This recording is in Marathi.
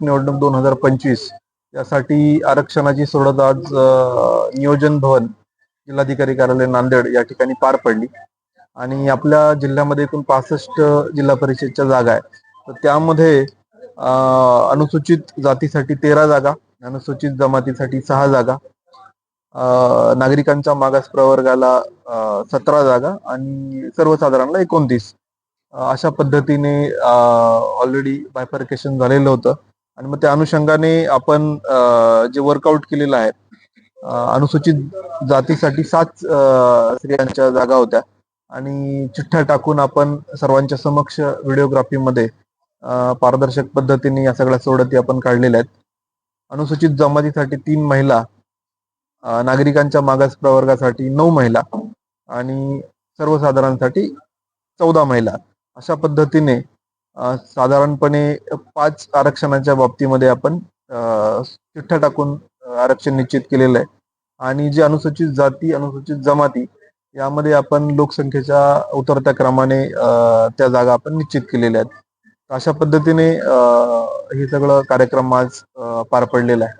निवडणूक दोन हजार पंचवीस. यासाठी आरक्षणाची सोडत आज नियोजन भवन जिल्हाधिकारी कार्यालय नांदेड या ठिकाणी पार पडली. आणि आपल्या जिल्ह्यामध्ये एकूण पासष्ट जिल्हा परिषदच्या जागा आहे तर त्यामध्ये अनुसूचित जातीसाठी तेरा जागा अनुसूचित जमातीसाठी सहा जागा नागरिकांच्या मागास प्रवर्गाला सतरा जागा आणि सर्वसाधारणला एकोणतीस. अशा पद्धतीने ऑलरेडी बायफर्केशन झालेलं होतं. आणि मग त्या अनुषंगाने आपण जे वर्कआउट केलेलं आहे अनुसूचित जातीसाठी सात स्त्रियांच्या जागा होत्या. आणि चिठ्ठ्या टाकून आपण सर्वांच्या समक्ष व्हिडिओग्राफीमध्ये पारदर्शक पद्धतीने या सगळ्या सोडती आपण काढलेल्या आहेत. अनुसूचित जमातीसाठी तीन महिला नागरिकांच्या मागास प्रवर्गासाठी नऊ महिला आणि सर्वसाधारणसाठी चौदा महिला. अशा पद्धतीने साधारणपणे पाच आरक्षणाच्या बाबतीमध्ये आपण चिठ्ठा टाकून आरक्षण निश्चित केलेलं आहे. आणि जे अनुसूचित जाती अनुसूचित जमाती यामध्ये आपण लोकसंख्येच्या उतरत्या क्रमाने त्या जागा आपण निश्चित केलेल्या आहेत. अशा पद्धतीने हे सगळं कार्यक्रम आज पार पडलेला आहे.